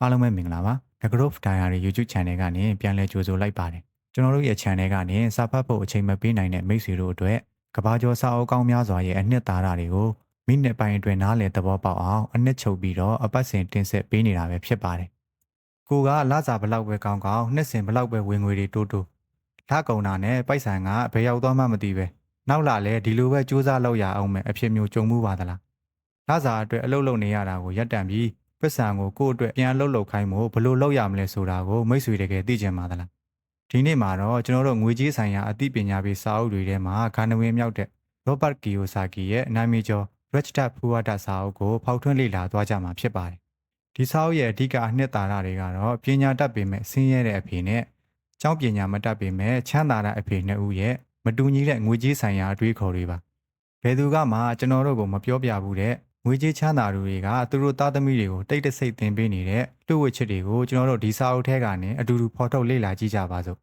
အားလုံးပဲမင်္ဂလာပါ The Growth Diary YouTube Channel ကနေပြန်လည်ကြိုဆိုလိုက်ပါတယ်ကျွန်တော်တို့ရဲ့ channel ကနေစာဖတ်ဖို့အချိန်မပေးနိုင်တဲ့မိတ်ဆွေတို့အတွက်ကဘာကျော်စာအုပ်ကောင်းများစွာရဲ့အနှစ်သာရတွေကိုမိနစ်ပိုင်းအတွင်းနားလည်သဘောပေါက်အောင်အနှစ်ချုပ်ပြီးတော့အပတ်စဉ်တင်ဆက်ပေးနေတာပဲဖြစ်ပါတယ်ကိုကလစာဘလောက်ပဲကောင်းကောင်းနှစ်စဉ်ဘလောက်ပဲဝင်ငွေတွေတိုးတိုးလကုံတာနဲ့ပိုက်ဆံကဘယ်ရောက်သွားမှမသိပဲနောက်လာလဲဒီလိုပဲစူးစမ်းလောက်ရအောင်မယ်အဖြစ်မျိုးကြုံမှုပါသလားလစာအတွက်အလုပ်လုပ်နေရတာကိုရပ်တန့်ပြီး ပစ္စံကိုကိုယ့်အတွက်ပြန်လှုပ်လှုပ်ခိုင်းမို့ဘယ်လို့လုပ်ရမလဲဆိုတာကိုမိတ်ဆွေတကယ်သိချင်ပါသလားဒီနေ့မှာတော့ကျွန်တော်တို့ငွေကြေးဆိုင်ရာအသိပညာပေးစာအုပ်တွေထဲမှာဂန္ဓဝင်မြောက်တဲ့ Robert Kiyosaki ရဲ့အနာမည်ကျော် Rich Dad Poor Dad စာအုပ်ကိုဖောက်ထွင်းလေ့လာသွားကြမှာဖြစ်ပါတယ်ဒီစာအုပ်ရဲ့အဓိကအနှစ်သာရတွေကတော့ပညာတတ်ပေမဲ့ဆင်းရဲတဲ့အဖေနဲ့ကျောင်းပညာမတတ်ပေမဲ့ချမ်းသာတဲ့အဖေနှစ်ဦးရဲ့မတူညီတဲ့ငွေကြေးဆိုင်ရာအတွေးခေါ်တွေပါဘယ်သူကမှကျွန်တော်တို့ကိုမပြောပြဘူးတဲ့ ငွေကြေးချမ်းသာသူတွေကသူတို့သားသမီးတွေကိုတိတ်တဆိတ်သင်ပေးနေတဲ့လူ့ဝိချစ်တွေကိုကျွန်တော်တို့ဒီစာအုပ်ထဲကနေအတူတူဖော်ထုတ်လေ့လာကြည့်ကြပါစို့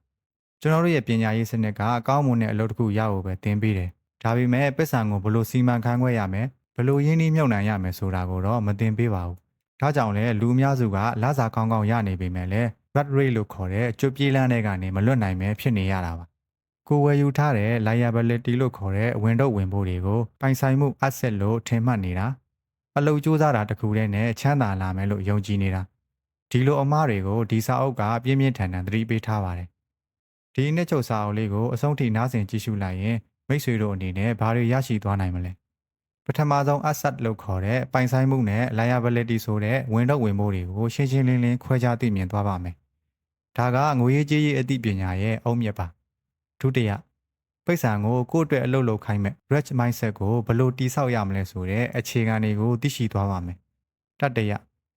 ကျွန်တော်တို့ရဲ့ပညာရေးစနစ်ကအကောင်းမွန်တဲ့အလုပ်တစ်ခုရဖို့ပဲသင်ပေးတယ်ဒါပေမဲ့ပစ္စံကိုဘယ်လိုစီမံခန့်ခွဲရမယ်ဘယ်လိုရင်းနှီးမြှုပ်နှံရမယ်ဆိုတာကိုတော့မသင်ပေးပါဘူးဒါကြောင့်လဲလူအများစုကလစာကောင်းကောင်းရနေပေမဲ့လည်း rat rate လို့ခေါ်တဲ့ကျွတ်ပြေးလန်းတဲ့ကနေမလွတ်နိုင်ပဲဖြစ်နေရတာပါကိုယ်ဝယ်ယူထားတဲ့ liability လို့ခေါ်တဲ့ဝင်တော့ဝင်ဖို့တွေကိုပိုင်ဆိုင်မှု asset လို့ထင်မှတ်နေတာ အလုပ်ကြိုးစားတာတခုတည်းနဲ့ချမ်းသာလာမယ်လို့ယုံကြည်နေတာဒီလိုအမားတွေကိုဒီစာအုပ်ကပြင်းပြင်းထန်ထန်သတိပေးထားပါတယ်ဒီနှစ်ချုပ်စာအုပ်လေးကိုအဆုံးထိနားဆင်ကြည့်ရှုလိုက်ရင်မိတ်ဆွေတို့အနေနဲ့ဘာတွေရရှိသွားနိုင်မလဲပထမဆုံး asset လို့ခေါ်တဲ့ပိုင်ဆိုင်မှုနဲ့ liability ဆိုတဲ့ဝင်တော့ဝင်မှုတွေကိုရှင်းရှင်းလင်းလင်းခွဲခြားသိမြင်သွားပါမယ်ဒါကငွေရေးကြေးရေးအသိပညာရဲ့အုံမြစ်ပါဒုတိယ ပိတ်ဆံကိုကိုယ့်အတွက်အလုပ်လုပ်ခိုင်းမဲ့ rich mindset ကိုဘယ်လိုတိဆောက်ရမလဲဆိုတဲ့အခြေခံတွေကိုသိရှိသွားပါမယ်။တတရ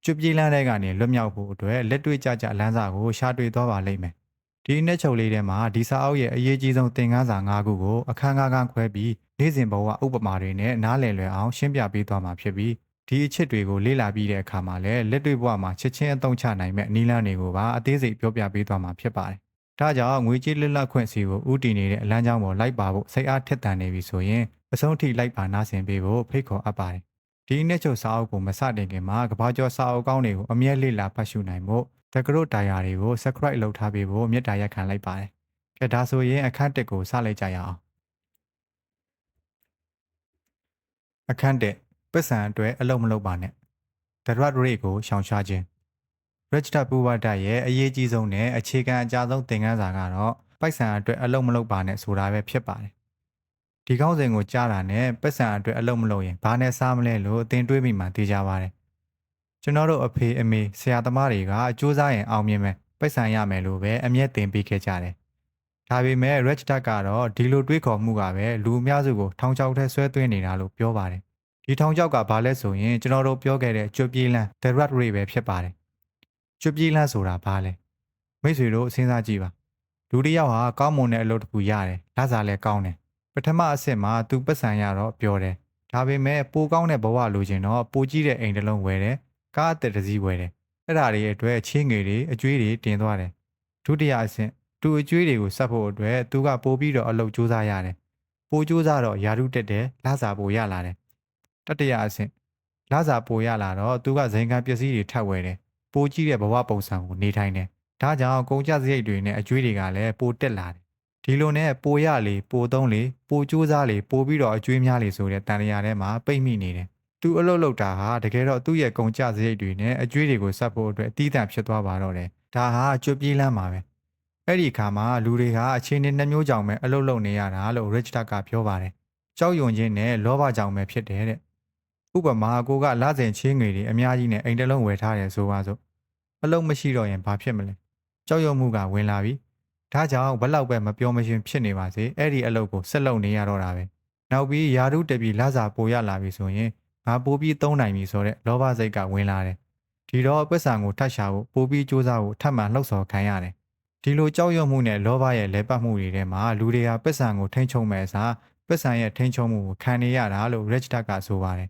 ကျွပြေးလန်းတဲ့ကနေလွတ်မြောက်ဖို့အတွက်လက်တွေ့ကြကြလမ်းစာကိုရှာတွေ့သွားပါလိမ့်မယ်။ဒီနှစ်ချုပ်လေးထဲမှာဒီစာအုပ်ရဲ့အရေးကြီးဆုံးသင်ခန်းစာ၅ခုကိုအခန်းကားကားခွဲပြီးနေ့စဉ်ဘဝဥပမာတွေနဲ့နားလည်လွယ်အောင်ရှင်းပြပေးသွားမှာဖြစ်ပြီးဒီအချက်တွေကိုလေ့လာပြီးတဲ့အခါမှာလည်းလက်တွေ့ဘဝမှာချက်ချင်းအသုံးချနိုင်မဲ့နည်းလမ်းတွေကိုပါအသေးစိတ်ပြောပြပေးသွားမှာဖြစ်ပါတယ်။ ဒါကြောင့်ငွေကြေးလွတ်လပ်ခွင့်စီကိုဥတည်နေတဲ့အလမ်းကြောင်းပေါ်လိုက်ပါဖို့စိတ်အားထက်သန်နေပြီဆိုရင်အဆုံးထိလိုက်ပါနားဆင်ပေးဖို့ဖိတ်ခေါ်အပ်ပါတယ်။ဒီနှစ်ချုပ်စာအုပ်ကိုမစတင်ခင်မှာကဘာကျော်စာအုပ်ကောင်းတွေကိုအမြဲလေ့လာဖတ်ရှုနိုင်ဖို့တကရိုဒိုင်ယာတွေကို subscribe လုပ်ထားပေးဖို့မြတ်တာရက်ခံလိုက်ပါတယ်။ကဲဒါဆိုရင်အခန်းတစ်ကိုစလိုက်ကြရအောင်။အခန်းတစ်ပတ်စံအတွက်အလုံးမလုံးပါနဲ့။ The Rat Rate ကိုရှောင်ရှားခြင်း Rajta Puvada ရဲ့အရေးကြီးဆုံးနဲ့အခြေခံအကြဆုံးသင်ခန်းစာကတော့ပိုက်ဆံအတွက်အလုံးမလုံးပါနဲ့ဆိုတာပဲဖြစ်ပါတယ်။ဒီကောင်းစဉ်ကိုကြားတာနဲ့ပိုက်ဆံအတွက်အလုံးမလုံးရင်ဘာနဲ့စားမလဲလို့အသင်တွေးမိမှသိကြပါတယ်။ကျွန်တော်တို့အဖေအမေဆရာသမားတွေကစူးစမ်းရင်အောင်မြင်မယ်ပိုက်ဆံရမယ်လို့ပဲအမျက်တင်ပေးခဲ့ကြတယ်။ဒါပေမဲ့ Rajta ကတော့ဒီလိုတွေးခေါ်မှုကပဲလူအများစုကိုထောင်ချောက်ထဲဆွဲသွင်းနေတာလို့ပြောပါတယ်။ဒီထောင်ချောက်ကဘာလဲဆိုရင်ကျွန်တော်တို့ပြောခဲ့တဲ့ကျွတ်ပြေးလန်း The Rat Race ပဲဖြစ်ပါတယ်။ ကျွတ်ပြေးလန်းဆိုတာဘာလဲ။မိတ်ဆွေတို့စဉ်းစားကြည့်ပါ။လူတစ်ယောက်ဟာကောင်းမွန်တဲ့အလုပ်တစ်ခုရတယ်။လစားလည်းကောင်းတယ်။ပထမအဆင့်မှာသူပတ်စံရတော့ပြောတယ်။ဒါပေမဲ့ပိုကောင်းတဲ့ဘဝလိုချင်တော့ပိုကြီးတဲ့အိမ်တစ်လုံးဝယ်တယ်။ကားအသက်တစ်စီးဝယ်တယ်။အဲ့ဒါတွေအတွက်ချင်းငွေတွေအကျွေးတွေတင်သွားတယ်။ဒုတိယအဆင့်သူအကျွေးတွေကိုစပ်ဖို့အတွက်သူကပိုပြီးတော့အလုပ်ကြိုးစားရတယ်။ပိုကြိုးစားတော့ယာရုတက်တယ်လစားပိုရလာတယ်။တတိယအဆင့်လစာပိုရလာတော့သူကဇိမ်ခံပစ္စည်းတွေထပ်ဝယ်တယ် ပိုကြီးတဲ့ဘဝပုံစံကိုနေထိုင်တယ်ဒါကြောင့်ကုန်ကျစရိတ်တွေနဲ့အကျွေးတွေကလည်းပိုတက်လာတယ်ဒီလိုနဲ့ပိုရလေပိုသုံးလေပိုကြိုးစားလေပိုပြီးတော့အကျွေးများလေဆိုတဲ့တန်လျာထဲမှာပိတ်မိနေတယ်သူအလုပ်လုပ်တာဟာတကယ်တော့သူ့ရဲ့ကုန်ကျစရိတ်တွေနဲ့အကျွေးတွေကိုစပ်ဖို့အတွက်အတီးတန့်ဖြစ်သွားပါတော့တယ်ဒါဟာကျွတ်ပြေးလမ်းပါပဲအဲ့ဒီအခါမှာလူတွေဟာအခြေအနေနှမျိုးကြောင့်ပဲအလုပ်လုပ်နေရတာလို့ Rich Dad ကပြောပါတယ်ကြောက်ရွံ့ခြင်းနဲ့လောဘကြောင့်ပဲဖြစ်တယ်တဲ့ဥပမာကိုကလစဉ်ချင်းငွေတွေအများကြီးနဲ့အိမ်တစ်လုံးဝယ်ထားတယ်ဆိုပါစို့ အလုံးမရှိတော့ရင်ဘာဖြစ်မလဲကြောက်ရွံ့မှုကဝင်လာပြီဒါကြောင့်ဘလောက်ပဲမပြောမရှင်ဖြစ်နေပါစေအဲ့ဒီအလုပ်ကိုဆက်လုပ်နေရတော့တာပဲနောက်ပြီးယာရုတက်ပြီးလစာပိုရလာပြီဆိုရင်ငါပိုပြီးသုံးနိုင်ပြီဆိုတဲ့လောဘစိတ်ကဝင်လာတယ်ဒီတော့ပက်ဆံကိုထပ်ရှာဖို့ပိုပြီးစူးစမ်းဖို့ထပ်မံလှုပ်ဆော်ခံရတယ်ဒီလိုကြောက်ရွံ့မှုနဲ့လောဘရဲ့လဲပတ်မှုတွေထဲမှာလူတွေကပက်ဆံကိုထိန်းချုပ်မဲ့အစားပက်ဆံရဲ့ထိန်းချုပ်မှုကိုခံနေရတာလို့ Rich Dad ကဆိုပါတယ်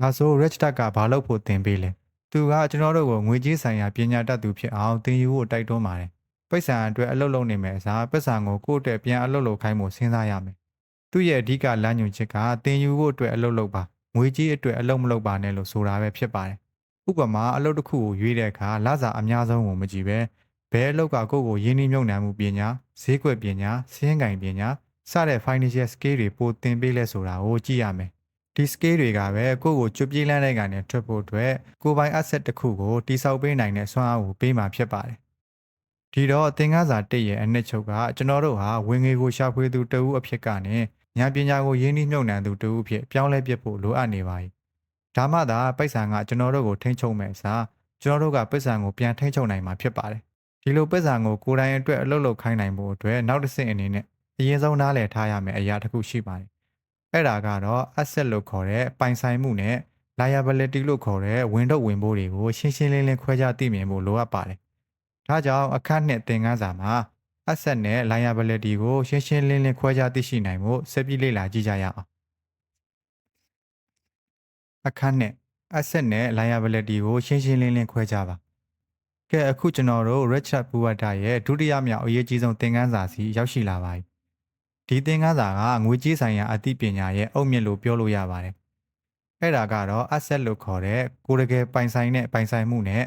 ဒါဆို Rich Dad ကဘာလုပ်ဖို့သင်ပေးလဲ သူကကျွန်တော်တို့ကိုငွေကြေးဆိုင်ရာပညာတတ်သူဖြစ်အောင်သင်ယူဖို့တိုက်တွန်းပါတယ်ပိတ်ဆံအတွက်အလုပ်လုပ်နေမယ်အစားပိတ်ဆံကိုကိုယ့်အတွက်ပြန်အလုပ်လုပ်ခိုင်းဖို့စဉ်းစားရမယ်သူ့ရဲ့အဓိကလမ်းညွှန်ချက်ကသင်ယူဖို့အတွက်အလုပ်လုပ်ပါငွေကြေးအတွက်အလုပ်မလုပ်ပါနဲ့လို့ဆိုတာပဲဖြစ်ပါတယ်ဥဥပမာအလုပ်တစ်ခုကိုရွေးတဲ့အခါလစာအများဆုံးကိုမကြည့်ပဲဘယ်အလုပ်ကကိုယ့်ကိုရင်းနှီးမြှုပ်နှံမှုပညာဈေးကွက်ပညာစီးရင်ကင်ပညာစတဲ့ financial skill တွေပိုသင်ပေးလဲဆိုတာကိုကြည့်ရမယ် ဒီ skill တွေကပဲကိုယ့်ကိုကျွတ်ပြေးလန်းတဲ့ကနေထွက်ဖို့အတွက်ကိုယ်ပိုင် asset တစ်ခုကိုတိစောက်ပေးနိုင်တဲ့စွမ်းအားကိုပေးမှာဖြစ်ပါတယ်ဒီတော့သင်ခန်းစာတစ်ရဲ့အနှစ်ချုပ်ကကျွန်တော်တို့ဟာဝင်ငွေကိုရှာဖွေသူတဦးအဖြစ်ကနေဉာဏ်ပညာကိုရင်းနှီးမြှုပ်နှံသူတဦးအဖြစ်ပြောင်းလဲပြစ်ဖို့လိုအပ်နေပါ යි ဒါမှသာပိုက်ဆံကကျွန်တော်တို့ကိုထိန်းချုပ်မယ်အစားကျွန်တော်တို့ကပိုက်ဆံကိုပြန်ထိန်းချုပ်နိုင်မှာဖြစ်ပါတယ်ဒီလိုပိုက်ဆံကိုကိုယ်တိုင်အတွက်အလုပ်လုပ်ခိုင်းနိုင်ဖို့အတွက်နောက်တစ်ဆင့်အနေနဲ့အရင်ဆုံးနားလည်ထားရမယ့်အရာတစ်ခုရှိပါတယ် အဲ့ဒါကတော့ asset လို့ခေါ်တဲ့ပိုင်ဆိုင်မှုနဲ့ liability လို့ခေါ်တဲ့ဝင်တော့ဝင်ပိုးတွေကိုရှင်းရှင်းလင်းလင်းခွဲခြားသိမြင်ဖို့လိုအပ်ပါတယ်ဒါကြောင့်အခန်းနှစ်သင်ခန်းစာမှာ asset နဲ့ liability ကိုရှင်းရှင်းလင်းလင်းခွဲခြားသိရှိနိုင်ဖို့စက်ပြီးလေ့လာကြည့်ကြရအောင်အခန်းနဲ့ asset နဲ့ liability ကိုရှင်းရှင်းလင်းလင်းခွဲခြားပါကဲအခုကျွန်တော်တို့ Richard Buwata ရဲ့ဒုတိယမြောက်အရေးကြီးဆုံးသင်ခန်းစာစီရောက်ရှိလာပါပြီ ဒီသင်ခန်းစာကငွေကြေးဆိုင်ရာအသိပညာရဲ့အုတ်မြစ်လို့ပြောလို့ရပါတယ်အဲ့ဒါကတော့ asset လို့ခေါ်တဲ့ကိုယ်တကယ်ပိုင်ဆိုင်တဲ့ပိုင်ဆိုင်မှုနဲ့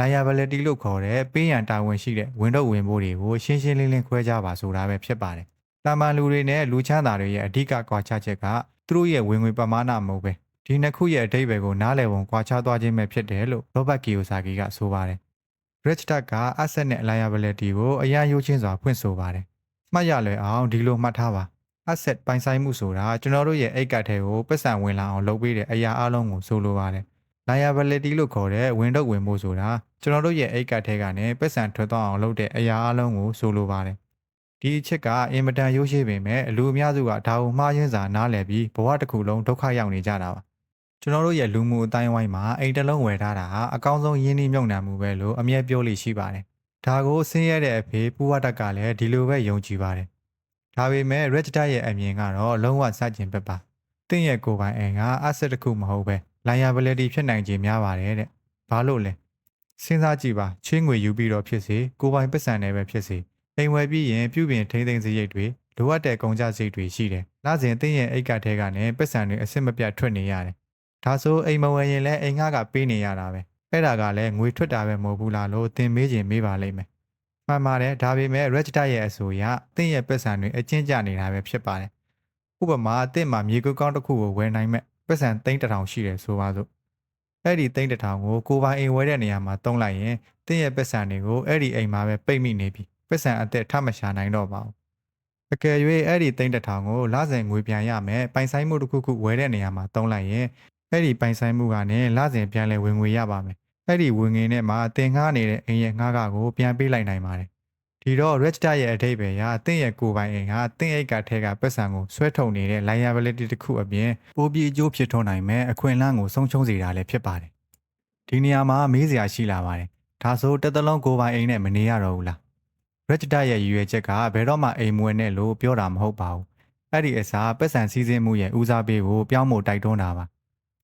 liability လို့ခေါ်တဲ့ပေးရန်တာဝန်ရှိတဲ့ဝင်တော့ဝင်ဖို့တွေကိုရှင်းရှင်းလင်းလင်းခွဲခြားပါဆိုတာပဲဖြစ်ပါတယ်။တာမန်လူတွေနဲ့လူချမ်းသာတွေရဲ့အဓိကကွာခြားချက်ကသူတို့ရဲ့ဝင်ငွေပမာဏမဟုတ်ပဲဒီနှစ်ခုရဲ့အတိတ်ဘယ်ကိုနားလည်ပုံကွာခြားသွားခြင်းပဲဖြစ်တယ်လို့ Robert Kiyosaki ကဆိုပါတယ်။ Rich Dad က asset နဲ့ liability ကိုအရာရိုးချင်းစွာဖွင့်ဆိုပါတယ်။ မှတ်ရလွယ်အောင်ဒီလိုမှတ်ထားပါ။ asset ပိုင်ဆိုင်မှုဆိုတာကျွန်တော်တို့ရဲ့အိတ်ကတ်ထဲကိုပတ်စံဝင်လာအောင်လုပ်ပေးတဲ့အရာအလုံးကိုဆိုလိုပါတယ်။ liability လို့ခေါ်တဲ့ဝင်တော့ဝင်မှုဆိုတာကျွန်တော်တို့ရဲ့အိတ်ကတ်ထဲကနေပတ်စံထွက်သွားအောင်လုပ်တဲ့အရာအလုံးကိုဆိုလိုပါတယ်။ဒီအချက်ကအင်မတန်ရိုးရှင်းပေမဲ့အလူအများစုကဒါကိုမှားယွင်းစွာနားလည်ပြီးဘဝတစ်ခုလုံးဒုက္ခရောက်နေကြတာပါ။ကျွန်တော်တို့ရဲ့လူမှုအတိုင်းဝိုင်းမှာအိမ်တစ်လုံးဝယ်ထားတာဟာအကောင်းဆုံးရင်းနှီးမြှုပ်နှံမှုပဲလို့အမြဲပြောလို့ရှိပါတယ်။ ဒါကိုဆင်းရဲတဲ့အဖေပူဝတ်တက်ကလည်းဒီလိုပဲယုံကြည်ပါတယ်။ဒါပေမဲ့ Rich Dad ရဲ့အမြင်ကတော့လုံးဝစတင်ပဲပါ။တင့်ရဲ့ကိုယ်ပိုင်အိမ်က asset တစ်ခုမဟုတ်ပဲ liability ဖြစ်နိုင်ခြေများပါတယ်တဲ့။ဘာလို့လဲ။စဉ်းစားကြည့်ပါချင်းငွေယူပြီးတော့ဖြစ်စေကိုယ်ပိုင်ပတ်စံနဲ့ပဲဖြစ်စေအိမ်ဝယ်ပြီးရင်ပြုပြင်ထိန်းသိမ်းစရိတ်တွေလိုအပ်တဲ့ကုန်ကျစရိတ်တွေရှိတယ်။လစဉ်တင့်ရဲ့အိတ်ကတ်ထဲကနေပတ်စံတွေအစစ်မပြတ်ထွက်နေရတယ်။ဒါဆိုအိမ်မဝယ်ရင်လည်းအိမ်ငှကပေးနေရတာပဲ။ အဲ့ဒါကလည်းငွေထွက်တာပဲမဟုတ်ဘူးလားလို့သင်မေးခြင်းမေးပါလိမ့်မယ်။မှန်ပါတယ်ဒါပေမဲ့ Rich Dad ရဲ့အဆိုအရတင့်ရဲ့ပတ်စံတွေအကျဉ်းကျနေတာပဲဖြစ်ပါတယ်။ဥပမာအင့်မှာမြေကုတ်ကောင်းတစ်ခုကိုဝယ်နိုင်မဲ့ပတ်စံသိန်းတစ်ထောင်ရှိတယ်ဆိုပါစို့။အဲ့ဒီသိန်းတစ်ထောင်ကိုကိုပိုင်အိမ်ဝယ်တဲ့နေရာမှာတုံးလိုက်ရင်တင့်ရဲ့ပတ်စံတွေကိုအဲ့ဒီအိမ်မှာပဲပိတ်မိနေပြီ။ပတ်စံအသက်ထမရှာနိုင်တော့ပါဘူး။အကယ်၍အဲ့ဒီသိန်းတစ်ထောင်ကိုလစဉ်ငွေပြန်ရမယ်ပိုင်ဆိုင်မှုတစ်ခုခုဝယ်တဲ့နေရာမှာတုံးလိုက်ရင် အဲ့ဒီပိုင်ဆိုင်မှုကနေလစဉ်ပြန်လဲဝင်ငွေရပါမယ်။အဲ့ဒီဝင်ငွေနဲ့မှတင်ငှားနေတဲ့အိမ်ရဲ့ငှားကကိုပြန်ပေးလိုက်နိုင်ပါတယ်။ဒီတော့ Rich Dad ရဲ့အထိပ္ပယ်ကတင့်ရဲ့ကိုယ်ပိုင်အိမ်ကတင့်အိတ်ကထဲကပတ်စံကိုဆွဲထုတ်နေတဲ့ liability တစ်ခုအပြင်ပိုပြီးအကျိုးဖြစ်ထွန်းနိုင်မဲ့အခွင့်အလမ်းကိုဆုံးရှုံးစေတာလည်းဖြစ်ပါတယ်။ဒီနေရာမှာမေးစရာရှိလာပါတယ်။ဒါဆိုတစ်သလုံးကိုယ်ပိုင်အိမ်နဲ့မနေရတော့ဘူးလား။ Rich Dad ရဲ့ရည်ရွယ်ချက်ကဘယ်တော့မှအိမ်မွေနဲ့လို့ပြောတာမဟုတ်ပါဘူး။အဲ့ဒီအစားပတ်စံစည်းစိမ်မှုရဲ့ဦးစားပေးကိုပြောင်းဖို့တိုက်တွန်းတာပါ။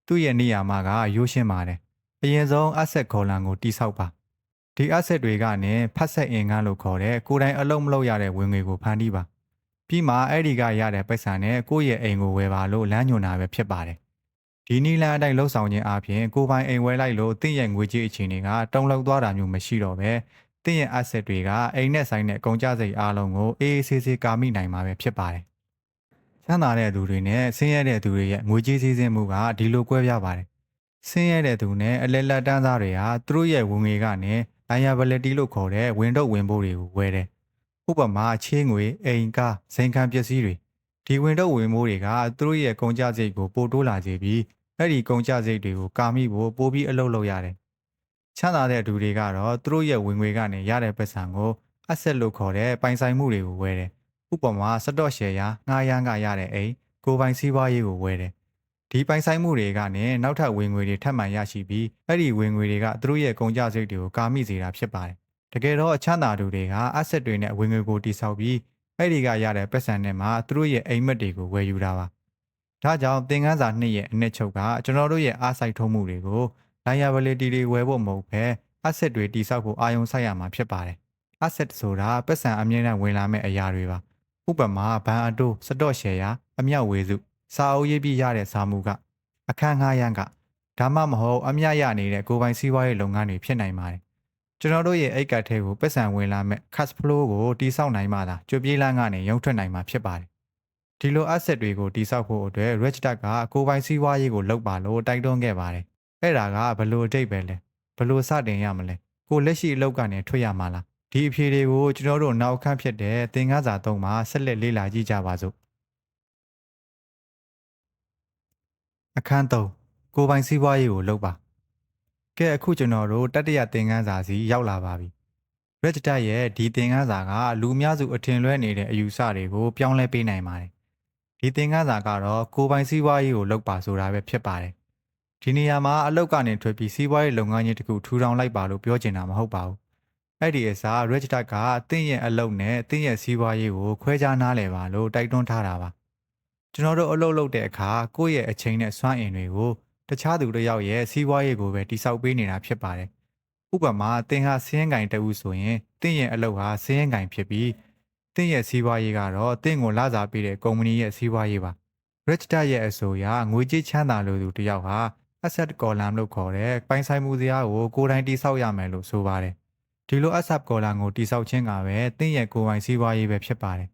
သူ့ရဲ့နေရာမှာကရိုးရှင်းပါတယ်။အရင်ဆုံး asset ခေါ်လန်ကိုတိဆောက်ပါ။ဒီ asset တွေကနေဖတ်ဆက်အင်ကန်းလို့ခေါ်တဲ့ကိုယ်တိုင်အလုံးမလုပ်ရတဲ့ဝင်ငွေကိုဖန်တီးပါ။ပြီးမှအဲ့ဒီကရတဲ့ပတ်စံနဲ့ကိုယ့်ရဲ့အိမ်ကိုဝယ်ပါလို့လမ်းညွှန်တာပဲဖြစ်ပါတယ်။ဒီနီလန်အတိုင်းလှုပ်ဆောင်ခြင်းအပြင်ကိုယ်ပိုင်အိမ်ဝယ်လိုက်လို့တင့်ရဲ့ငွေကြေးအခြေအနေကတုံ့လောက်သွားတာမျိုးမရှိတော့ပဲတင့်ရဲ့ asset တွေကအိမ်နဲ့ဆိုင်တဲ့ကုန်ကျစရိတ်အားလုံးကိုအေးအေးဆေးဆေးကာမိနိုင်မှာပဲဖြစ်ပါတယ်။ ချမ်းသာတဲ့သူတွေနဲ့ဆင်းရဲတဲ့သူတွေရဲ့ငွေကြေးစည်းစိမ်မှုကဒီလိုကွဲပြားပါတယ်။ဆင်းရဲတဲ့သူနဲ့အလဲလက်တန်းသားတွေဟာသူတို့ရဲ့ဝင်ငွေကနေ liability လို့ခေါ်တဲ့ဝင်တော့ဝင်ဖို့တွေကိုဝယ်တယ်။ဥပမာချေးငွေအိမ်ကားဇိမ်ခံပစ္စည်းတွေဒီဝင်တော့ဝင်ဖို့တွေကသူတို့ရဲ့ကုန်ကျစရိတ်ကိုပိုတိုးလာစေပြီးအဲ့ဒီကုန်ကျစရိတ်တွေကိုကာမိဖို့ပိုပြီးအလုပ်လုပ်ရတယ်။ချမ်းသာတဲ့သူတွေကတော့သူတို့ရဲ့ဝင်ငွေကနေရတဲ့ပတ်စံကို asset လို့ခေါ်တဲ့ပိုင်ဆိုင်မှုတွေကိုဝယ်တယ်။ ဥပမာစတော့ရှယ်ယာငှားရမ်းကရတဲ့အိမ်ကိုပိုင်စီးပွားရေးကိုဝယ်တယ်။ဒီပိုင်ဆိုင်မှုတွေကနေနောက်ထပ်ဝင်ငွေတွေထပ်မံရရှိပြီးအဲ့ဒီဝင်ငွေတွေကသူတို့ရဲ့ကုန်ကျစရိတ်တွေကိုကာမိစေတာဖြစ်ပါတယ်။တကယ်တော့အချမ်းသာသူတွေက asset တွေနဲ့ဝင်ငွေကိုတိစောက်ပြီးအဲ့ဒီကရတဲ့ပတ်စံနဲ့မှသူတို့ရဲ့အိမ်မက်တွေကိုဝယ်ယူတာပါ။ဒါကြောင့်သင်ခန်းစာနှစ်ရဲ့အနှစ်ချုပ်ကကျွန်တော်တို့ရဲ့အားစိုက်ထုံးမှုတွေကို liability တွေဝယ်ဖို့မဟုတ်ဘဲ asset တွေတိစောက်ဖို့အာရုံစိုက်ရမှာဖြစ်ပါတယ်။ asset ဆိုတာပတ်စံအမြဲတမ်းဝင်လာမယ့်အရာတွေပါ။ ဥပမာဘဏ်အတိုးစတော့ရှယ်ယာအမြောက်ဝေစု စာအုပ်ရေးပြီးရတဲ့စာမှုကအခန်းငှားရမ်းကဒါမှမဟုတ်အမျက်ရနေတဲ့ကိုယ်ပိုင်စီးပွားရေးလုပ်ငန်းတွေဖြစ်နိုင်ပါတယ်ကျွန်တော်တို့ရဲ့အိတ်ကတ်ထဲကိုပတ်စံဝင်လာမဲ့ cash flow ကိုတိစောက်နိုင်မှသာကြွပြေးလန်းကနေရုံထွက်နိုင်မှာဖြစ်ပါတယ်ဒီလို asset တွေကိုတိစောက်ဖို့အတွက် Rich Dad ကကိုယ်ပိုင်စီးပွားရေးကိုလုပ်ပါလို့တိုက်တွန်းခဲ့ပါတယ်အဲ့ဒါကဘယ်လိုအတိတ်ပဲလဲဘယ်လိုစတင်ရမလဲကိုလက်ရှိအလုပ်ကနေထွက်ရမှာလား ဒီအဖြေတွေကိုကျွန်တော်တို့နောက်ခန့်ဖြစ်တဲ့သင်ခန်းစာသုံးမှာဆက်လက်လေ့လာကြည့်ကြပါစို့အခန်း3ကိုယ်ပိုင်စီးပွားရေးကိုလုပ်ပါကဲအခုကျွန်တော်တို့တတိယသင်ခန်းစာစီရောက်လာပါပြီ Rich Dad ရဲ့ဒီသင်ခန်းစာကလူအများစုအထင်လွဲနေတဲ့အယူဆတွေကိုပြောင်းလဲပေးနိုင်ပါတယ်ဒီသင်ခန်းစာကတော့ကိုယ်ပိုင်စီးပွားရေးကိုလုပ်ပါဆိုတာပဲဖြစ်ပါတယ်ဒီနေရာမှာအလုပ်ကနေထွက်ပြီးစီးပွားရေးလုပ်ငန်းကြီးတစ်ခုထူထောင်လိုက်ပါလို့ပြောချင်တာမဟုတ်ပါဘူး အဲ့ဒီအစား Rich Dad ကတင့်ရဲ့အလုပ်နဲ့တင့်ရဲ့စီးပွားရေးကိုခွဲခြားနားလည်ပါလို့တိုက်တွန်းထားတာပါကျွန်တော်တို့အလုပ်လုပ်တဲ့အခါကိုယ့်ရဲ့အချိန်နဲ့စွမ်းအင်တွေကိုတခြားသူတစ်ယောက်ရဲ့စီးပွားရေးကိုပဲတိစောက်ပေးနေတာဖြစ်ပါတယ်ဥပမာသင်ဟာစင်းကင်တဦးဆိုရင်တင့်ရဲ့အလုပ်ဟာစင်းကင်ဖြစ်ပြီးတင့်ရဲ့စီးပွားရေးကတော့တင့်ကိုလာစားပေးတဲ့ကုမ္ပဏီရဲ့စီးပွားရေးပါ Rich Dad ရဲ့အဆိုအရငွေကြေးချမ်းသာလိုသူတစ်ယောက်ဟာ asset column လို့ခေါ်တဲ့ပိုင်ဆိုင်မှုစရာကိုကိုယ်တိုင်တိစောက်ရမယ်လို့ဆိုပါတယ် ဒီလို asset column ကိုတိစောက်ခြင်းကပဲတင့်ရဲ့ကိုယ်ပိုင်စီးပွားရေးပဲဖြစ်ပါတယ်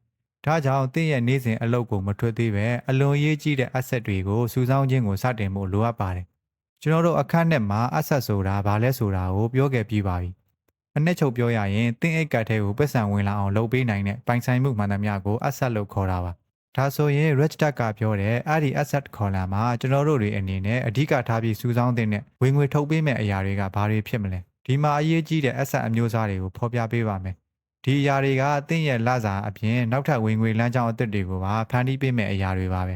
ဒါကြောင့်တင့်ရဲ့နေ့စဉ်အလုပ်ကိုမထွက်သေးပဲအလွန်ရေးကြီးတဲ့ asset တွေကိုစုဆောင်းခြင်းကိုစတင်ဖို့လိုအပ်ပါတယ်ကျွန်တော်တို့အခန်းနဲ့မှာ asset ဆိုတာဘာလဲဆိုတာကိုပြောခဲ့ပြီးပါပြီအနှစ်ချုပ်ပြောရရင်တင်းအိတ်ကတ်ထဲကိုပတ်စံဝင်လာအောင်လုပ်ပေးနိုင်တဲ့ပိုင်ဆိုင်မှုမှန်သမျှကို asset လို့ခေါ်တာပါဒါဆိုရင် Rich Dad ကပြောတဲ့အဲ့ဒီ asset column မှာကျွန်တော်တို့တွေအနေနဲ့အဓိကထားပြီးစုဆောင်းတဲ့ဝင်ငွေထုတ်ပေးမဲ့အရာတွေကဘာတွေဖြစ်မလဲ ဒီမှာအရေးကြီးတဲ့ asset အမျိုးအစားတွေကိုဖော်ပြပေးပါမယ်ဒီအရာတွေကတင့်ရဲ့လစာအပြင်နောက်ထပ်ဝင်ငွေလမ်းကြောင်းအသစ်တွေကိုပါဖန်တီးပေးမဲ့အရာတွေပါပဲ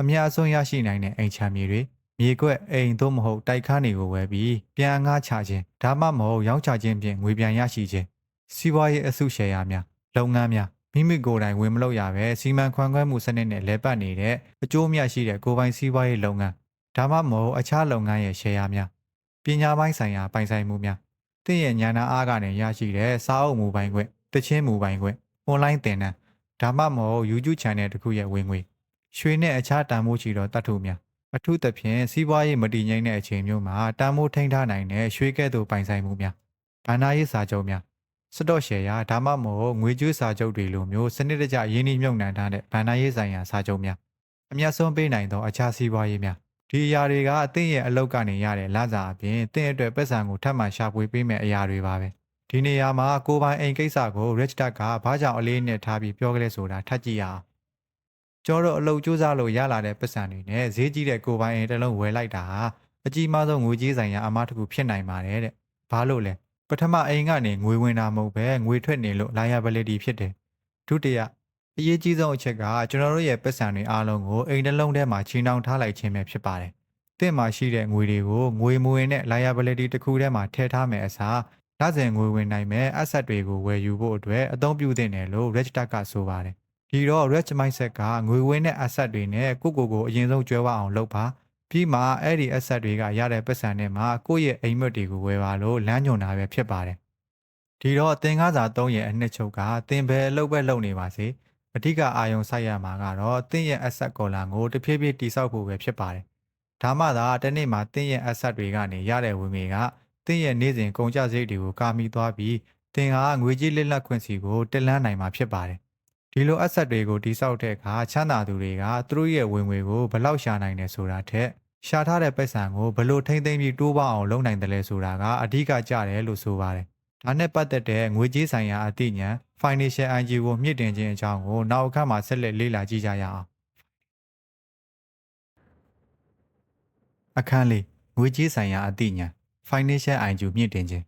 အများအဆုံးရရှိနိုင်တဲ့အိမ်ချမ်းမြေတွေမြေကွက်အိမ်သို့မဟုတ်တိုက်ခန်းတွေကိုဝယ်ပြီးပြန်ငှားချခြင်းဒါမှမဟုတ်ရောင်းချခြင်းဖြင့်ငွေပြန်ရရှိခြင်းစီးပွားရေးအစုရှယ်ယာများလုပ်ငန်းများမိမိကိုယ်တိုင်ဝင်မလုပ်ရပဲစီမံခန့်ခွဲမှုစနစ်နဲ့လဲပတ်နေတဲ့အကျိုးအမြတ်ရှိတဲ့ကိုယ်ပိုင်စီးပွားရေးလုပ်ငန်းဒါမှမဟုတ်အခြားလုပ်ငန်းရဲ့ရှယ်ယာများ ပညာပိုင်းဆိုင်ရာပိုင်ဆိုင်မှုများတင့်ရဲ့ဉာဏ်အားကနေရရှိတဲ့စာအုပ်မူပိုင်ခွင့်တချင်းမူပိုင်ခွင့် online သင်တန်းဒါမှမဟုတ် YouTube channel တစ်ခုရဲ့ဝင်ငွေရွှေနဲ့အခြားတန်ဖိုးချီသောတတ်ထုများအထူးသဖြင့်စီးပွားရေးမတည်ငြိမ်တဲ့အချိန်မျိုးမှာတန်မိုးထိန်းထားနိုင်တဲ့ရွှေကဲ့သို့ပိုင်ဆိုင်မှုများဗန္နာရေးစာချုပ်များစတော့ရှယ်ယာဒါမှမဟုတ်ငွေကြေးစာချုပ်တွေလိုမျိုးစနစ်တကျရင်းနှီးမြှုပ်နှံထားတဲ့ဗန္နာရေးဆိုင်ရာစာချုပ်များအမျက်ဆုံးပေးနိုင်သောအခြားစီးပွားရေးများ ဒီအရာတွေကအသင့်ရဲ့အလုပ်ကနေရတဲ့လစာအပြင်တင့်အတွက်ပတ်စံကိုထပ်မံရှာဖွေပေးမဲ့အရာတွေပါပဲဒီနေရာမှာကိုပိုင်အိမ်ကိစ္စကို Rich Dad ကဘာကြောင့်အလေးနဲ့ထားပြီးပြောကြလဲဆိုတာထပ်ကြည့်ရအောင်ကျော်တော့အလုပ်စူးစမ်းလို့ရလာတဲ့ပတ်စံတွေနဲ့ဈေးကြီးတဲ့ကိုပိုင်အိမ်တစ်လုံးဝယ်လိုက်တာဟာအကြီးမားဆုံးငွေကြေးဆိုင်ရာအမားတစ်ခုဖြစ်နိုင်ပါတယ်တဲ့ဘာလို့လဲပထမအိမ်ကနေငွေဝင်တာမဟုတ်ပဲငွေထွက်နေလို့ liability ဖြစ်တယ်ဒုတိယ အရေးကြီးဆုံးအချက်ကကျွန်တော်တို့ရဲ့ပတ်စံတွေအားလုံးကိုအိမ်တစ်လုံးထဲမှာချီနှောင်ထားလိုက်ခြင်းပဲဖြစ်ပါတယ်တင့်မှာရှိတဲ့ငွေတွေကိုငွေမဝင်တဲ့ liability တစ်ခုထဲမှာထည့်ထားမယ်အစားလစဉ်ငွေဝင်နိုင်မဲ့ asset တွေကိုဝယ်ယူဖို့အတွက်အသုံးပြုသင့်တယ်လို့ Rich Dad ကဆိုပါတယ်ဒီတော့ Rich Mindset ကငွေဝင်တဲ့ asset တွေနဲ့ကိုယ့်ကိုယ်ကိုအရင်ဆုံးကျွဲဝအောင်လုပ်ပါပြီးမှအဲ့ဒီ asset တွေကရတဲ့ပတ်စံနဲ့မှကိုယ့်ရဲ့အိမ်မက်တွေကိုဝယ်ပါလို့လမ်းညွှန်တာပဲဖြစ်ပါတယ်ဒီတော့သင်ကားစာ၃ရဲ့အနှစ်ချုပ်ကသင်ပဲအလုပ်ပဲလုပ်နေပါစေ အဓိကအာရုံစိုက်ရမှာကတော့သင်ရဲ့ asset column ကိုတဖြည်းဖြည်းတိစောက်ဖို့ပဲဖြစ်ပါတယ်ဒါမှသာတစ်နေ့မှာသင်ရဲ့ asset တွေကနေရတဲ့ဝင်ငွေကသင်ရဲ့နေ့စဉ်ကုန်ကျစရိတ်တွေကိုကာမိသွားပြီးသင်ဟာငွေကြေးလက်လက်ခွင့်စီကိုတက်လန်းနိုင်မှာဖြစ်ပါတယ်ဒီလို asset တွေကိုတိစောက်တဲ့အခါချမ်းသာသူတွေကသူတို့ရဲ့ဝင်ငွေကိုဘယ်လောက်ရှာနိုင်တယ်ဆိုတာထက်ရှာထားတဲ့ပတ်စံကိုဘယ်လိုထိမ့်သိမ်းပြီးတိုးပေါအောင်လုပ်နိုင်တယ်လဲဆိုတာကအဓိကကျတယ်လို့ဆိုပါတယ်။ ဒါနဲ့ပတ်သက်တဲ့ငွေကြေးဆိုင်ရာအသိဉာဏ် financial IG ကိုမြင့်တင်ခြင်းအကြောင်းကိုနောက်အခါမှာဆက်လက်လေ့လာကြည့်ကြရအောင်။အခန်းလေးငွေကြေးဆိုင်ရာအသိဉာဏ် financial IG မြင့်တင်ခြင်း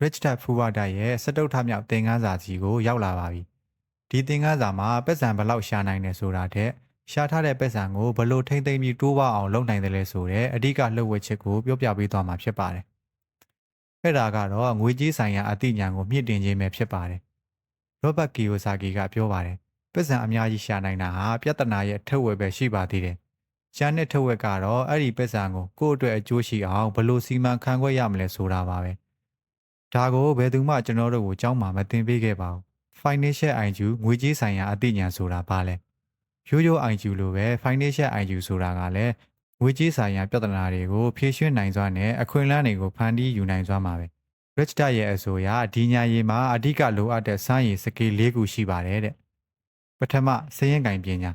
Rich Dad Fuwada ရဲ့စတုထမြောက်သင်ခန်းစာစီကိုရောက်လာပါပြီ။ဒီသင်ခန်းစာမှာပတ်စံဘယ်လောက်ရှာနိုင်တယ်ဆိုတာတဲ့ရှာထားတဲ့ပတ်စံကိုဘလို့ထိမ့်သိမ့်ပြီးတိုးပွားအောင်လုပ်နိုင်တယ်လဲဆိုတဲ့အဓိကလှုပ်ဝက်ချက်ကိုပြောပြပေးသွားမှာဖြစ်ပါတယ်။ အဲ့ဒါကတော့ငွေကြေးဆိုင်ရာအသိဉာဏ်ကိုမြင့်တင်ခြင်းပဲဖြစ်ပါတယ်။ရောဘတ်ကီယိုဆာကီကပြောပါတယ်။ပတ်စံအများကြီးရှာနိုင်တာဟာပြဿနာရဲ့ထက်ဝက်ပဲရှိပါသေးတယ်။ရှာတဲ့ထက်ဝက်ကတော့အဲ့ဒီပတ်စံကိုကိုယ့်အတွက်အကျိုးရှိအောင်ဘလို့စီမံခန့်ခွဲရမလဲဆိုတာပါပဲ။ဒါကိုဘယ်သူမှကျွန်တော်တို့ကိုကြောင်းမှမသင်ပေးခဲ့ပါဘူး။ financial IQ ငွေကြေးဆိုင်ရာအသိဉာဏ်ဆိုတာဘာလဲ။ရိုးရိုး IQ လိုပဲ financial IQ ဆိုတာကလည်း ငွေကြေးဆိုင်ရာပြဿနာတွေကိုဖြေရှင်းနိုင်စွာနဲ့အခွင့်အလမ်းတွေကိုဖန်တီးယူနိုင်စွာမှာပဲ Rich Dad ရဲ့အဆိုအရဒီညာရီမှာအဓိကလိုအပ်တဲ့စွမ်းရည်စကေး၄ခုရှိပါတယ်တဲ့ပထမစည်ရင်ကင်ပညာ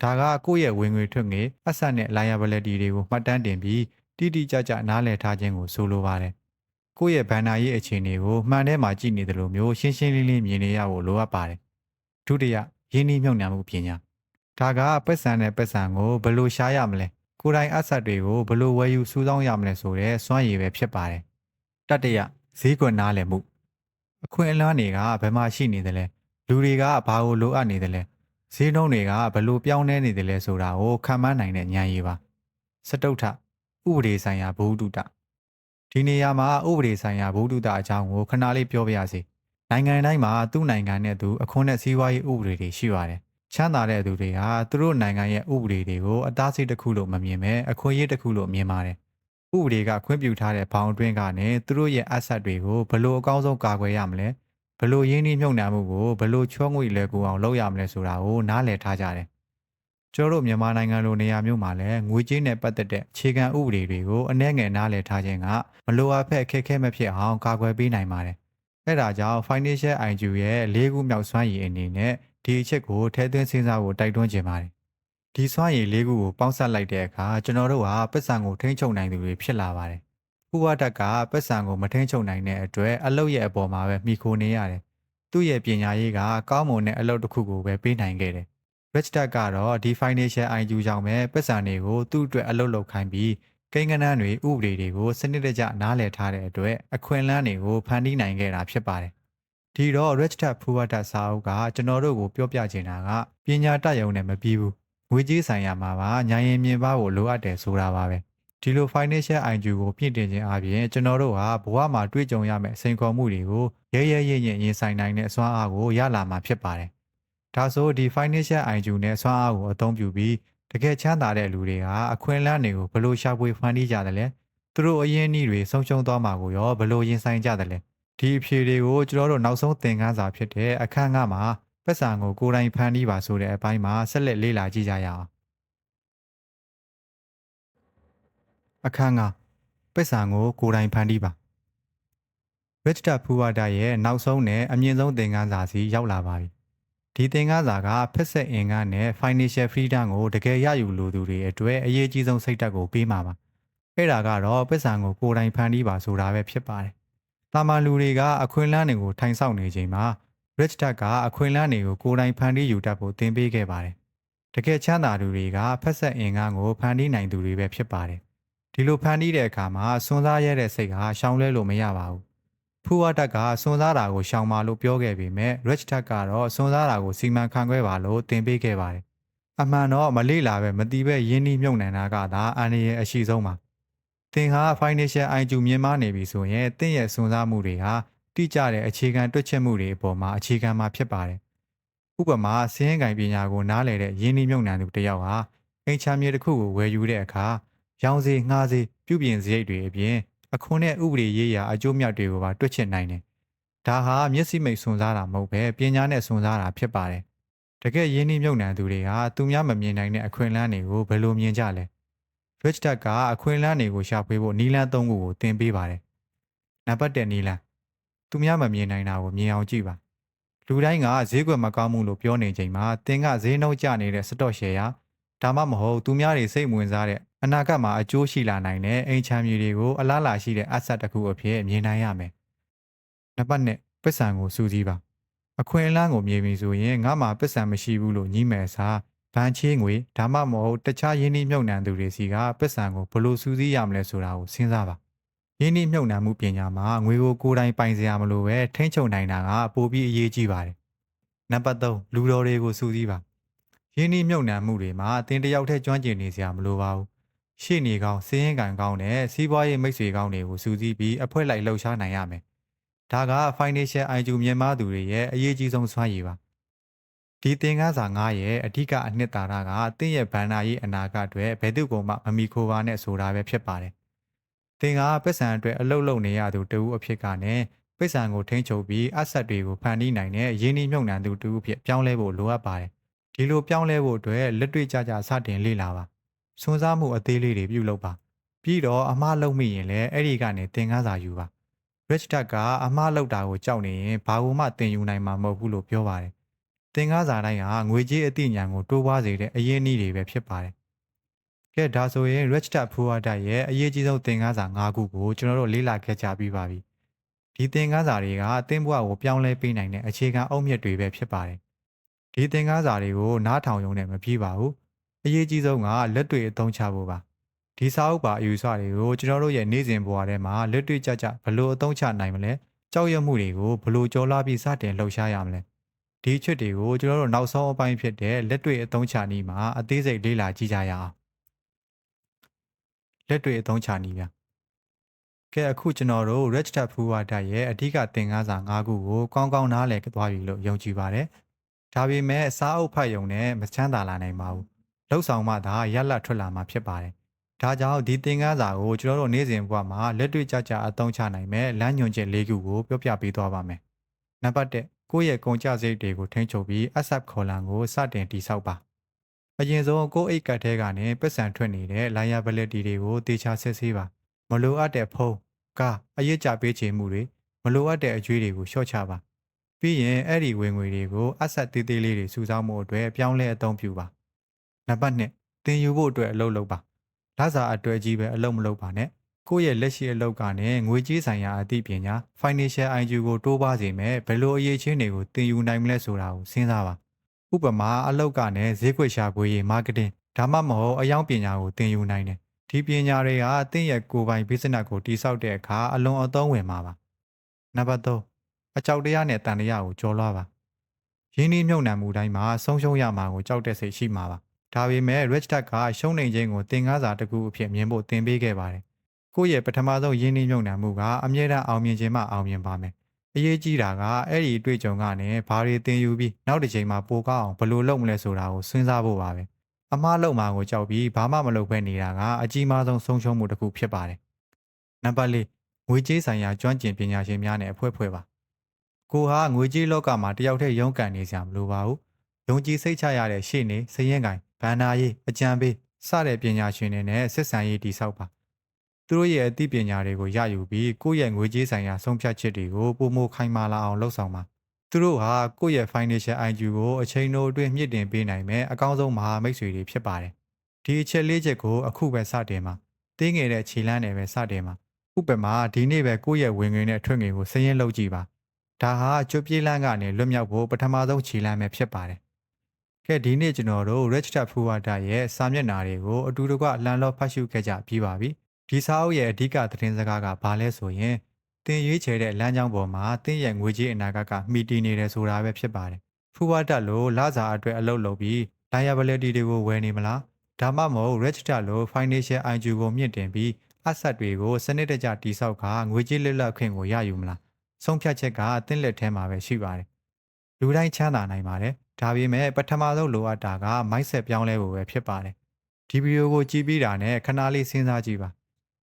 ဒါကကိုယ့်ရဲ့ဝင်ငွေထွက်ငွေအဆက်နဲ့ liability တွေကိုမှတ်တမ်းတင်ပြီးတိတိကျကျနားလည်ထားခြင်းကိုဆိုလိုပါတယ်ကိုယ့်ရဲ့ဘဏ္ဍာရေးအခြေအနေကိုမှန်ထဲမှာကြည့်နေတယ်လို့မျိုးရှင်းရှင်းလင်းလင်းမြင်နေရဖို့လိုအပ်ပါတယ်ဒုတိယရင်းနှီးမြှုပ်နှံမှုပညာဒါကပတ်စံနဲ့ပတ်စံကိုဘယ်လိုရှားရမလဲ ကိုယ်တိုင်အဆက်တွေကိုဘယ်လိုဝယ်ယူစူးစောင်းရမလဲဆိုတဲ့စွမ်းရည်ပဲဖြစ်ပါတယ်တတိယဈေးကွက်နားလည်မှုအခွင့်အလမ်းတွေကဘယ်မှာရှိနေသလဲလူတွေကဘာကိုလိုအပ်နေသလဲဈေးနှုန်းတွေကဘယ်လိုပြောင်းလဲနေသလဲဆိုတာကိုခံမှန်းနိုင်တဲ့ဉာဏ်ရည်ပါစတုထဥပဒေဆိုင်ရာဘုဒ္ဓတဒီနေရာမှာဥပဒေဆိုင်ရာဘုဒ္ဓတအကြောင်းကိုခဏလေးပြောပြရစီနိုင်ငံတိုင်းမှာသူ့နိုင်ငံနဲ့သူအခွင့်နဲ့စီးပွားရေးဥပဒေတွေရှိပါတယ် ချမ်းသာတဲ့သူတွေဟာသူတို့နိုင်ငံရဲ့ဥပဒေတွေကိုအသားစိတ်တစ်ခုလို့မမြင်ပဲအခွင့်အရေးတစ်ခုလို့မြင်ပါတယ်ဥပဒေကခွင့်ပြုထားတဲ့ဘောင်အတွင်းကနေသူတို့ရဲ့အဆက်တွေကိုဘယ်လိုအကောင်းဆုံးကာကွယ်ရမလဲဘယ်လိုရင်းနှီးမြှုပ်နှံမှုကိုဘယ်လိုချောငွေလဲကူအောင်လုပ်ရမလဲဆိုတာကိုနားလည်ထားကြတယ်ကျောတို့မြန်မာနိုင်ငံလိုနေရာမျိုးမှာလည်းငွေကြေးနဲ့ပတ်သက်တဲ့အခြေခံဥပဒေတွေကိုအနည်းငယ်နားလည်ထားခြင်းကမလိုအပ်ဖက်အခက်အခဲမဖြစ်အောင်ကာကွယ်ပေးနိုင်ပါတယ်အဲဒါကြောင့် Financial IQ ရဲ့၄ခုမြောက်စွမ်းရည်အနေနဲ့ ဒီအချက်ကိုထဲသွင်းစဉ်းစားဖို့တိုက်တွန်းခြင်းပါတယ်ဒီစွမ်းရည်၄ခုကိုပေါင်းစပ်လိုက်တဲ့အခါကျွန်တော်တို့ဟာပတ်စံကိုထိန်းချုပ်နိုင်သူတွေဖြစ်လာပါတယ်ဥပဒတ်ကပတ်စံကိုမထိန်းချုပ်နိုင်တဲ့အတွက်အလုတ်ရဲ့အပေါ်မှာပဲမိခိုနေရတယ်သူ့ရဲ့ပညာရေးကကောင်းမွန်တဲ့အလုပ်တစ်ခုကိုပဲပေးနိုင်ခဲ့တယ် Rich Dad ကတော့ဒီ financial IQ ကြောင့်ပဲပတ်စံတွေကိုသူ့အတွက်အလုပ်လုပ်ခိုင်းပြီးကိန်းဂဏန်းတွေဥပဒေတွေကိုစနစ်တကျနားလည်ထားတဲ့အတွက်အခွင့်အလမ်းတွေကိုဖန်တီးနိုင်ခဲ့တာဖြစ်ပါတယ် ဒီတော့ Rich Dad ဖူဝတ်တာစာအုပ်ကကျွန်တော်တို့ကိုပြောပြချင်တာကပညာတတ်ရုံနဲ့မပြီးဘူးငွေကြေးဆိုင်ရာမှာပါညာရင်မြင်ပါဖို့လိုအပ်တယ်ဆိုတာပါပဲဒီလို financial IQ ကိုပြည့်တင်ခြင်းအပြင်ကျွန်တော်တို့ဟာဘဝမှာတွေ့ကြုံရမယ့်စိန်ခေါ်မှုတွေကိုရဲရဲရဲရဲရင်ဆိုင်နိုင်တဲ့အစွမ်းအားကိုရလာမှာဖြစ်ပါတယ်ဒါဆိုဒီ financial IQ နဲ့စွမ်းအားကိုအသုံးပြုပြီးတကယ်ချမ်းသာတဲ့လူတွေဟာအခွင့်အလမ်းတွေကိုဘယ်လိုရှာဖွေဖန်တီးကြတယ်လဲသူတို့အရင်းအနှီးတွေဆုံးရှုံးသွားမှာကိုရောဘယ်လိုရင်ဆိုင်ကြတယ်လဲ ဒီအဖြေတွေကိုကျွန်တော်တို့နောက်ဆုံးသင်ခန်းစာဖြစ်တဲ့အခန်းငါမှာပတ်စံကိုကိုယ်တိုင်ဖန်တီးပါဆိုတဲ့အပိုင်းမှာဆက်လက်လေ့လာကြည့်ကြရအောင်အခန်းငါပတ်စံကိုကိုယ်တိုင်ဖန်တီးပါ Rich Dad ဖူဝါဒရဲ့နောက်ဆုံးနဲ့အမြင့်ဆုံးသင်ခန်းစာစီရောက်လာပါပြီဒီသင်ခန်းစာကဖက်ဆက်အင်ကနဲ့ financial freedom ကိုတကယ်ရယူလိုသူတွေအတွက်အရေးကြီးဆုံးစိတ်ဓာတ်ကိုပေးမှာပါအဲ့ဒါကတော့ပတ်စံကိုကိုယ်တိုင်ဖန်တီးပါဆိုတာပဲဖြစ်ပါတယ် တာမန်လူတွေကအခွင့်အလမ်းတွေကိုထိုင်ဆောင်နေချိန်မှာ Rich Dad ကအခွင့်အလမ်းတွေကိုကိုယ်တိုင်ဖန်တီးယူတတ်ဖို့သင်ပေးခဲ့ပါတယ်တကယ်ချမ်းသာသူတွေကဖက်ဆက်အင်ကကိုဖန်တီးနိုင်သူတွေပဲဖြစ်ပါတယ်ဒီလိုဖန်တီးတဲ့အခါမှာစွန်းစားရတဲ့စိတ်ဟာရှောင်လဲလို့မရပါဘူးဖူဝါတက်ကစွန်စားတာကိုရှောင်ပါလို့ပြောခဲ့ပေမဲ့ Rich Tech ကတော့စွန်စားတာကိုစီမံခန့်ခွဲပါလို့တင်ပေးခဲ့ပါတယ်။အမှန်တော့မလေ့လာပဲမတီးပဲရင်းနှီးမြုပ်နှံတာကသာအန္တရာယ်အရှိဆုံးပါ။ သင်ဟာ financial IQ မြင်မနေပြီဆိုရင်သင်ရဲ့စွန်စားမှုတွေဟာတိကျတဲ့အခြေခံတွက်ချက်မှုတွေအပေါ်မှာအခြေခံမှာဖြစ်ပါတယ်။ဥပမာစင်းကင်ပညာကိုနားလည်တဲ့ရင်းနှီးမြုပ်နှံသူတစ်ယောက်ဟာအိမ်ချမ်းမြေတစ်ခုကိုဝယ်ယူတဲ့အခါရောင်းစေငှားစေပြုပြင်စရိတ်တွေအပြင်အခွန်နဲ့ဥပဒေရေးရာအကျိုးမြတ်တွေကိုပါတွက်ချက်နိုင်တယ်။ဒါဟာမျက်စိမိတ်စွန်စားတာမဟုတ်ပဲပညာနဲ့စွန်စားတာဖြစ်ပါတယ်။တကယ်ရင်းနှီးမြုပ်နှံသူတွေဟာသူများမမြင်နိုင်တဲ့အခွင့်အလမ်းတွေကိုဘယ်လိုမြင်ကြလဲ။ Rich Dad ကအခွင့်အလမ်းတွေကိုရှာဖွေဖို့နီလန်းသုံးခုကိုသင်ပေးပါတယ်။နံပါတ်1နီလန်းသူများမမြင်နိုင်တာကိုမြင်အောင်ကြည့်ပါ။လူတိုင်းကဈေးကွက်မကောင်းမှုလို့ပြောနေချိန်မှာသင်ကဈေးနှုန်းကျနေတဲ့စတော့ရှယ်ယာဒါမှမဟုတ်သူများတွေစိတ်ဝင်စားတဲ့အနာဂတ်မှာအကျိုးရှိလာနိုင်တဲ့အိမ်ချမ်းမြေတွေကိုအလားလာရှိတဲ့ asset တစ်ခုအဖြစ်မြင်နိုင်ရမယ်။နံပါတ်1ပစ္စံကိုစူးစီးပါ။အခွင့်အလမ်းကိုမြင်ပြီဆိုရင်ငါမှပစ္စံမရှိဘူးလို့ညှိမဲ့စား ဘန်ချေးငွေဒါမှမဟုတ်တခြားယင်းနှိမ့်မြုပ်နှံသူတွေစီကပစ္စံကိုဘလို့စူးစီးရမလဲဆိုတာကိုစဉ်းစားပါ။ယင်းနှိမ့်မြုပ်နှံမှုပညာမှာငွေကိုကိုယ်တိုင်ပိုင်စရာမလိုပဲထိန်းချုပ်နိုင်တာကပိုပြီးအရေးကြီးပါတယ်။နံပါတ်3လူတော်တွေကိုစူးစီးပါ။ယင်းနှိမ့်မြုပ်နှံမှုတွေမှာအတင်းတယောက်တည်းကျွမ်းကျင်နေစရာမလိုပါဘူးရှေ့နေကောင်းစည်ရင်ကန်ကောင်းနဲ့စီးပွားရေးမိတ်ဆွေကောင်းတွေကိုစူးစီးပြီးအဖွဲလိုက်လှုပ်ရှားနိုင်ရမယ်။ဒါက financial IQ မြန်မာသူတွေရဲ့အရေးကြီးဆုံးစွမ်းရည်ပါ။ ဒီသင်ခန်းစာ9ရဲ့အဓိကအနှစ်သာရကတင့်ရဲ့ဘန္နာရေးအနာဂတ်အတွက်ဘယ်သူ့ကိုမှမမီခိုပါနဲ့ဆိုတာပဲဖြစ်ပါတယ်။သင်ကပတ်စံအတွက်အလုတ်လုံနေရသူတဦးအဖြစ်ကနဲ့ပိတ်စံကိုထိန်းချုပ်ပြီးအဆက်တွေကိုဖန်တီးနိုင်တဲ့ရင်းနှီးမြှုပ်နှံသူတဦးအဖြစ်ပြောင်းလဲဖို့လိုအပ်ပါတယ်။ဒီလိုပြောင်းလဲဖို့အတွက်လက်တွေ့ကြကြစတင်လေ့လာပါ။စွန်းစားမှုအသေးလေးတွေပြုလုပ်ပါပြီးတော့အမှားလုပ်မိရင်လည်းအဲ့ဒီကနေသင်ခန်းစာယူပါ rich dad ကအမှားလုပ်တာကိုကြောက်နေရင်ဘာလို့မှသင်ယူနိုင်မှာမဟုတ်ဘူးလို့ပြောပါတယ် သင်ခန်းစာတိုင်းဟာငွေကြေးအသိဉာဏ်ကိုတိုးပွားစေတဲ့အရင်းအနှီးတွေပဲဖြစ်ပါတယ်ကဲဒါဆိုရင် rich dad poor dad ရဲ့အရေးကြီးဆုံးသင်ခန်းစာ၅ခုကိုကျွန်တော်တို့လေ့လာခဲ့ကြပြီးပါပြီဒီသင်ခန်းစာတွေကအသင်းဘဝကိုပြောင်းလဲပေးနိုင်တဲ့အခြေခံအုတ်မြစ်တွေပဲဖြစ်ပါတယ်ဒီသင်ခန်းစာတွေကိုနားထောင်ရုံနဲ့မပြီးပါဘူးအရေးကြီးဆုံးကလက်တွေ့အသုံးချဖို့ပါဒီစာအုပ်ပါအယူဆတွေကိုကျွန်တော်တို့ရဲ့နေ့စဉ်ဘဝထဲမှာလက်တွေ့ကြကြဘယ်လိုအသုံးချနိုင်မလဲကြောက်ရွံ့မှုတွေကိုဘယ်လိုကျော်လွှားပြီးစတင်လှုပ်ရှားရမလဲ ဒီအချက်တွေကိုကျွန်တော်တို့နောက်ဆုံးအပိုင်းဖြစ်တဲ့လက်တွေ့အသုံးချနည်းမှာအသေးစိတ်လေ့လာကြည့်ကြရအောင်လက်တွေ့အသုံးချနည်းများကဲအခုကျွန်တော်တို့ Rich Dad Poor Dad ရဲ့အဓိကသင်ခန်းစာ၅ခုကိုကောင်းကောင်းနားလည်သွားပြီလို့ယုံကြည်ပါတယ်ဒါပေမဲ့စာအုပ်ဖတ်ရုံနဲ့မချမ်းသာလာနိုင်ပါဘူးလှုပ်ဆောင်မှသာရလတ်ထွက်လာမှာဖြစ်ပါတယ်ဒါကြောင့်ဒီသင်ခန်းစာကိုကျွန်တော်တို့နေ့စဉ်ဘဝမှာလက်တွေ့ကြကြအသုံးချနိုင်မဲ့လမ်းညွှန်ချက်၄ခုကိုပြောပြပေးသွားပါမယ်။နံပါတ်1 ကိုယ့်ရဲ့ကုန်ကျစရိတ်တွေကိုထိန်းချုပ်ပြီး ASAP ခေါ်လန်ကိုစတင်တိစောက်ပါ။အရင်ဆုံးကိုယ့်အိတ်ကတ်ထဲကနေပတ်စံထွက်နေတဲ့ liability တွေကိုတေချာစစ်ဆေးပါ။မလိုအပ်တဲ့ဖုန်းကားအရေးကြပေးချေမှုတွေမလိုအပ်တဲ့အကျွေးတွေကိုလျှော့ချပါ။ပြီးရင်အဲ့ဒီဝင်ငွေတွေကို asset သေးသေးလေးတွေစုဆောင်းမှုအတွက်ပြောင်းလဲအသုံးပြုပါ။နံပါတ်2သင်ယူဖို့အတွက်အလုပ်လုပ်ပါ။လစာအတွေ့အကြီးပဲအလုပ်မလုပ်ပါနဲ့ ကိုယ့်ရဲ့လက်ရှိအလုပ်ကနဲ့ငွေကြေးဆိုင်ရာအသိပညာ financial IQ ကိုတိုးပွားစေမယ်ဘယ်လိုအရေးချင်းတွေကိုသင်ယူနိုင်မလဲဆိုတာကိုစဉ်းစားပါဥပမာအလုပ်ကနဲ့ဈေးကွက်ရှာဖွေရေး marketing ဒါမှမဟုတ်အယောင်ပညာကိုသင်ယူနိုင်တယ်ဒီပညာတွေကသင်ရဲ့ကိုယ်ပိုင် business ကိုတည်ဆောက်တဲ့အခါအလွန်အသုံးဝင်မှာပါနံပါတ်3အကြောက်တရားနဲ့တန်တရားကိုကျော်လွှားပါရင်းနှီးမြှုပ်နှံမှုတိုင်းမှာဆုံးရှုံးရမှာကိုကြောက်တဲ့စိတ်ရှိမှာပါဒါပေမဲ့ Rich Dad ကရှုံးနေခြင်းကိုသင်ခန်းစာတစ်ခုအဖြစ်မြင်ဖို့သင်ပေးခဲ့ပါတယ်။ ကိုယ့်ရဲ့ပထမဆုံးရင်းနှီးမြှုပ်နှံမှုကအမြဲတမ်းအောင်မြင်ခြင်းမှအောင်မြင်ပါမယ်။အရေးကြီးတာကအဲ့ဒီအတွေ့အကြုံကနေဘာတွေသင်ယူပြီးနောက်တစ်ချိန်မှာပိုကောက်အောင်ဘယ်လိုလုပ်မလဲဆိုတာကိုစဉ်းစားဖို့ပါပဲ။အမားလုံမှာကိုကြောက်ပြီးဘာမှမလုပ်ဘဲနေတာကအကြီးမားဆုံးဆုံးရှုံးမှုတစ်ခုဖြစ်ပါတယ်။နံပါတ်၄ငွေကြေးဆိုင်ရာကျွမ်းကျင်ပညာရှင်များနဲ့အဖွဲ့ဖွဲ့ပါ။ကိုဟာငွေကြေးလောကမှာတယောက်တည်းရုန်းကန်နေစရာမလိုပါဘူး။ယုံကြည်စိတ်ချရတဲ့ရှေ့နေစရင်ကိုင်ဘန္နာရေးအကြံပေးစတဲ့ပညာရှင်တွေနဲ့ဆက်ဆံရေးတည်ဆောက်ပါ သူတို့ရဲ့အသိပညာတွေကိုရယူပြီးကိုယ့်ရဲ့ငွေကြေးဆိုင်ရာဆုံးဖြတ်ချက်တွေကိုပုံမခိုင်မာလာအောင်လှုပ်ဆောင်ပါသူတို့ဟာကိုယ့်ရဲ့ financial IQ ကိုအချိန်တိုအတွင်းမြင့်တင်ပေးနိုင်မဲ့အကောင်းဆုံးမဟာမိတ်ဆွေတွေဖြစ်ပါတယ်ဒီအချက်လေးချက်ကိုအခုပဲစတင်ပါတင်းငယ်တဲ့ခြေလမ်းနဲ့ပဲစတင်ပါဥပမာဒီနေ့ပဲကိုယ့်ရဲ့ဝင်ငွေနဲ့ထွက်ငွေကိုစည်ရင်းလုပ်ကြည့်ပါဒါဟာကြွပြေးလန်းကနေလွတ်မြောက်ဖို့ပထမဆုံးခြေလမ်းပဲဖြစ်ပါတယ်ကဲဒီနေ့ကျွန်တော်တို့ Rich Dad Poor Dad ရဲ့စာမျက်နှာတွေကိုအတူတကွလမ်းလောဖတ်ရှုခဲ့ကြပြီးပါပြီ။ ဒီစာအုပ်ရဲ့အဓိကသတင်းစကားကဘာလဲဆိုရင်သင်ရွေးချယ်တဲ့လမ်းကြောင်းပေါ်မှာသင်ရဲ့ငွေကြေးအနာဂတ်ကမှီတည်နေတယ်ဆိုတာပဲဖြစ်ပါတယ်။ Poor Dad လို့လစာအတွက်အလုပ်လုပ်ပြီး liability တွေကိုဝယ်နေမလား။ဒါမှမဟုတ် Rich Dad လို့ financial IQ ကိုမြင့်တင်ပြီး asset တွေကိုစနစ်တကျတည်ဆောက်ခါငွေကြေးလွတ်လပ်ခွင့်ကိုရယူမလား။ဆုံးဖြတ်ချက်ကအသင်လက်ထဲမှာပဲရှိပါတယ်။လူတိုင်းချမ်းသာနိုင်ပါတယ်။ဒါပေမဲ့ပထမဆုံးလိုအပ်တာက mindset ပြောင်းလဲဖို့ပဲဖြစ်ပါတယ်ဒီဗီဒီယိုကိုကြည့်ပြီးတာနဲ့ခဏလေးစဉ်းစားကြည့်ပါ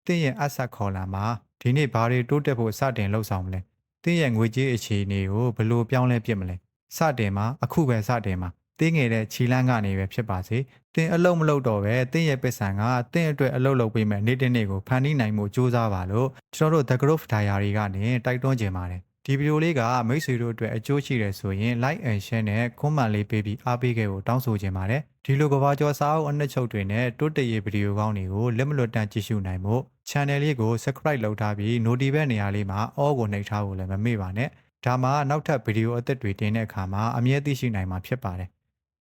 တင်းရဲ့ asset ခေါ်လာမှာဒီနေ့ဘာတွေတိုးတက်ဖို့စတင်လှုပ်ဆောင်မလဲတင်းရဲ့ငွေကြေးအခြေအနေကိုဘယ်လိုပြောင်းလဲပြစ်မလဲစတင်မှာအခုပဲစတင်မှာတင်းငယ်တဲ့ခြီလန်းကနေပဲဖြစ်ပါစေတင်းအလုံးမလုံးတော့ပဲတင်းရဲ့ပစ္စံကတင်းအတွက်အလုံးလုံးပေးမဲ့နေ့တစ်နေ့ကိုဖန်တီးနိုင်မှုစူးစမ်းပါလို့ကျွန်တော်တို့ The Growth Diary ကနေတိုက်တွန်းခြင်းပါတယ် ဒီဗီဒီယိုလေးကမိတ်ဆွေတို့အတွက်အကျိုးရှိတယ်ဆိုရင် like and share နဲ့ comment လေးပေးပြီးအားပေးခဲ့ဖို့တောင်းဆိုချင်ပါတယ်ဒီလိုကဘာကျော်စာအုပ်အနှစ်ချုပ်တွေနဲ့တိုးတက်ရေးဗီဒီယိုကောင်းတွေကိုလက်မလွတ်တမ်းကြည့်ရှုနိုင်ဖို့ channel လေးကို subscribe လုပ်ထားပြီး notification နေရာလေးမှာ all ကိုနှိပ်ထားဖို့လည်းမမေ့ပါနဲ့ဒါမှနောက်ထပ်ဗီဒီယိုအသစ်တွေတင်တဲ့အခါမှာအမြဲသိရှိနိုင်မှာဖြစ်ပါတယ်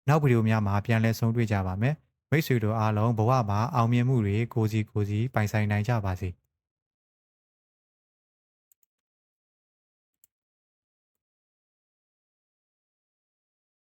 နောက်ဗီဒီယိုများမှာပြန်လည်ဆုံတွေ့ကြပါမယ်မိတ်ဆွေတို့အားလုံးဘဝမှာအောင်မြင်မှုတွေကိုစီကိုစီပိုင်ဆိုင်နိုင်ကြပါစေ။